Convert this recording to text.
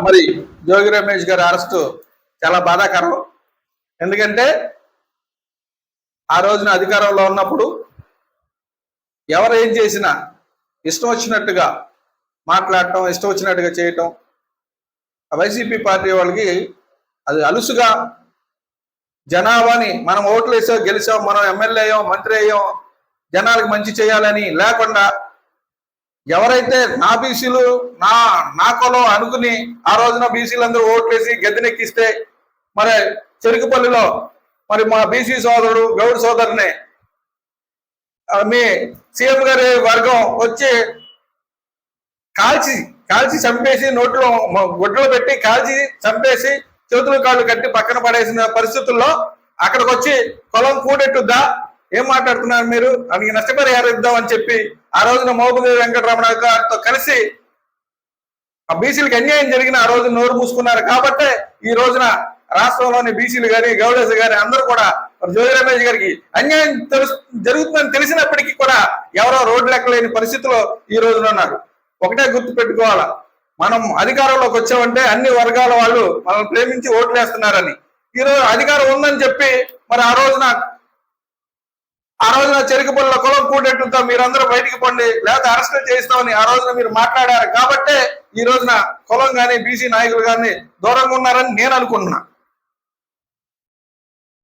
మరి జోగి రమేష్ గారి అరెస్టు చాలా బాధాకరం. ఎందుకంటే ఆ రోజున అధికారంలో ఉన్నప్పుడు ఎవరు ఏం చేసినా ఇష్టం వచ్చినట్టుగా మాట్లాడటం ఇష్టం వచ్చినట్టుగా చేయటం వైసీపీ పార్టీ వాళ్ళకి అది అలుసుగా జనాభాని మనం ఓట్లు వేసాం గెలిచాం మనం ఎమ్మెల్యే అయ్యాం మంత్రి అయ్యాం జనాలకు మంచి చేయాలని లేకుండా ఎవరైతే నా బీసీలు నా నా కులం అనుకుని ఆ రోజున బీసీలందరూ ఓట్లేసి గద్దెనెక్కిస్తే మరి చెరుకుపల్లిలో మరి మా బీసీ సోదరుడు గౌడ్ సోదరుని మీ సీఎం గారి వర్గం వచ్చి కాల్చి కాల్చి చంపేసి నోట్లో గుడ్డలు పెట్టి కాల్చి చంపేసి చేతులు కాళ్ళు కట్టి పక్కన పడేసిన పరిస్థితుల్లో అక్కడికి వచ్చి పొలం కూడెట్టుద్దా? ఏం మాట్లాడుతున్నారు మీరు? అందుకే నష్టపరిహారం ఇద్దాం అని చెప్పి ఆ రోజున మోపదేవి వెంకటరమణ గారితో కలిసి ఆ బీసీలకు అన్యాయం జరిగిన ఆ రోజు నోరు మూసుకున్నారు. కాబట్టే ఈ రోజున రాష్ట్రంలోని బీసీలు గాని గౌడెస్ గారి అందరూ కూడా జ్యోతి రమేష్ గారికి అన్యాయం తెలుసు జరుగుతుందని తెలిసినప్పటికీ కూడా ఎవరో రోడ్డు లెక్కలేని పరిస్థితిలో ఈ రోజున ఉన్నారు. ఒకటే గుర్తు పెట్టుకోవాలా. మనం అధికారంలోకి వచ్చామంటే అన్ని వర్గాల వాళ్ళు మనల్ని ప్రేమించి ఓట్లు వేస్తున్నారని ఈ రోజు అధికారం ఉందని చెప్పి మరి ఆ రోజున ఆ రోజున చెరుకుపల్లిలో కులం కూడేట్టుతో మీరందరూ బయటికి పండి లేకపోతే అరెస్ట్ చేస్తామని ఆ రోజున మీరు మాట్లాడారు. కాబట్టే ఈ రోజున కులం కానీ బీసీ నాయకులు కానీ దూరంగా ఉన్నారని నేను అనుకుంటున్నా.